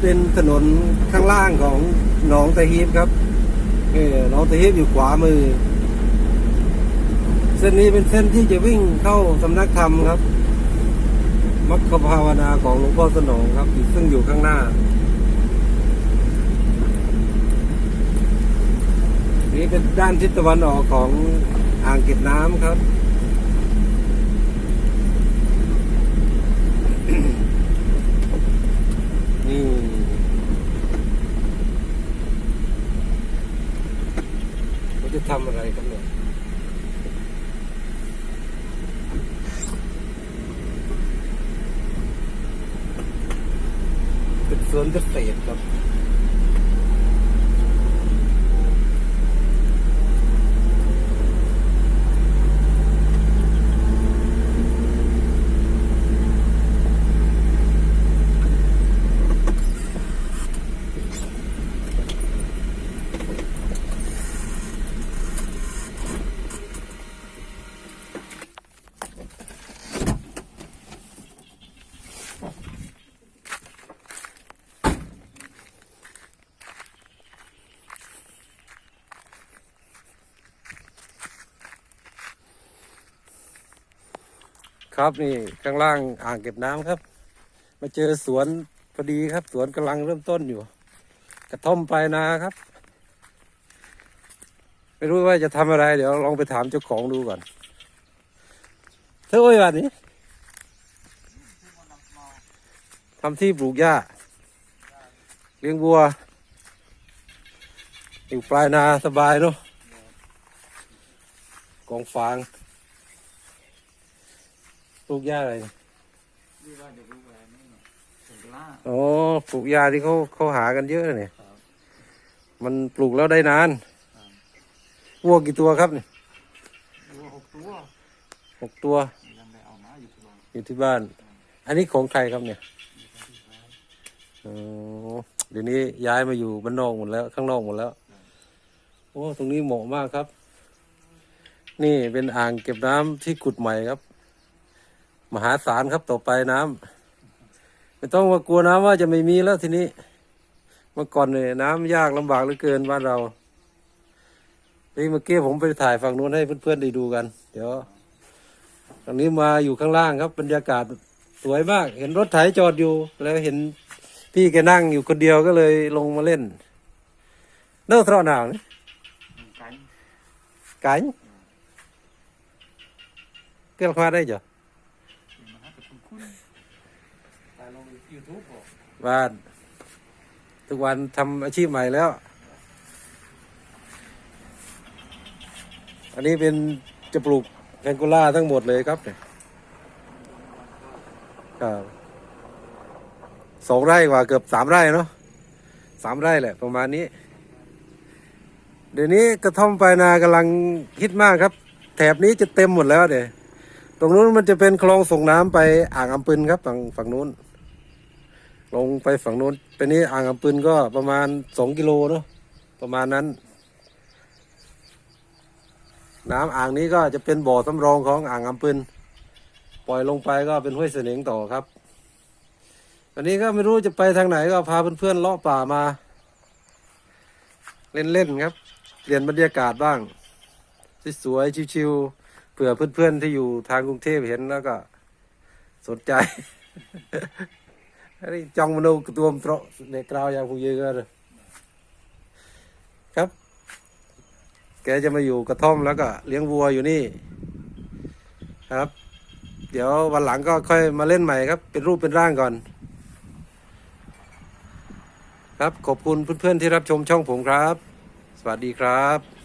เป็นถนนข้างล่างของหนองตะฮีบครับเออหนองตะฮีบอยู่ขวามือ เส้นนี้เป็นเส้นที่จะวิ่งเข้าสำนักธรรมครับมัคคภาวนาของหลวงพ่อสนองครับซึ่งอยู่ข้างหน้านี่เป็นด้านทิศตะวันออกของอ่างเก็บน้ำครับ นี่เขาจะ ทำอะไรกันเนี่ยเป็นสวนเกษตรครับ ครับนี่ข้างล่างอ่างเก็บน้ำครับ มาเจอสวนพอดีครับ สวนกำลังเริ่มต้นอยู่ กระท่อมปลายนาครับ ไม่รู้ว่าจะทำอะไร เดี๋ยวลองไปถามเจ้าของดูก่อนเธอโอ้ยวันนี้ทำที่ปลูกหญ้าเลี้ยงวัว อยู่ปลายนาสบายเนาะกองฟาง ปลูกหญ้าอะไรเนี่ยนี่ว่าเดี๋ยวรู้อะไรนี่เนาะถึงล่าอ๋อปลูกหญ้าที่เขาเขาหากันเยอะเนี่ย ครับ มันปลูกแล้วได้นานวัวกี่ตัวครับเนี่ยดูหกตัวหกตัวยังได้เอามาอยู่ที่โรงอยู่ที่บ้าน อันนี้ของใครครับเนี่ยอ๋อเดี๋ยวนี้ย้ายมาอยู่บ้านนอกหมดแล้ว ข้างนอกหมดแล้ว โอ้ตรงนี้เหมาะมากครับ นี่เป็นอ่างเก็บน้ำที่ขุดใหม่ครับ มหาศาลครับต่อไปน้ำไม่ต้องมากลัวน้ำว่าจะไม่มีแล้วทีนี้ เมื่อก่อนเนี่ยน้ำยากลำบากเหลือเกินบ้านเรานี่เมื่อกี้ผมไปถ่ายฝั่งนู้นให้เพื่อนๆได้ดูกัน เดี๋ยวตรงนี้มาอยู่ข้างล่างครับ บรรยากาศสวยมาก เห็นรถไถจอดอยู่ แล้วเห็นพี่แกนั่งอยู่คนเดียวก็เลยลงมาเล่นเลิกเทราะหนาวนี่กัน cảnh cái khoa đây chưa มาหาแต่คุณคุณแต่ ลงยูทูบบอก và ทุกวันทำอาชีพใหม่แล้ว อันนี้เป็นจะปลูกแพงโกล่าทั้งหมดเลยครับเนี่ยครับสองไร่กว่าเกือบสามไร่เนาะสามไร่แหละ ประมาณนี้ เดี๋ยวนี้กระท่อมปลายนากำลังฮิตมากครับ แถบนี้จะเต็มหมดแล้วเดี๋ยวตรงนู้นมันจะเป็นคลองส่งน้ำไปอ่างอำปึนครับฝั่งฝั่งนู้น ลงไปฝั่งโน้นไปนี้อ่างอำปึนก็ประมาณสองกิโลเนาะประมาณนั้น น้ำอ่างนี้ก็จะเป็นบ่อสำรองของอ่างอำปึนปล่อยลงไปก็เป็นห้วยเสนงต่อครับวันนี้ก็ไม่รู้จะไปทางไหนก็พาเพื่อนๆเลาะป่ามา เล่นๆครับเปลี่ยนบรรยากาศบ้างสวยๆชิวๆเผื่อเพื่อนๆที่อยู่ทางกรุงเทพเห็นแล้วก็ สนใจ นนี้จองมโนกตัวมตราะเด็กราวอย่างผู้เยอะเลยครับ แกจะมาอยู่กระท่อมแล้วก็เลี้ยงวัวอยู่นี่ ครับ เดี๋ยววันหลังก็ค่อยมาเล่นใหม่ครับ เป็นรูปเป็นร่างก่อน ครับขอบคุณเพื่อนๆที่รับชมช่องผมครับ สวัสดีครับ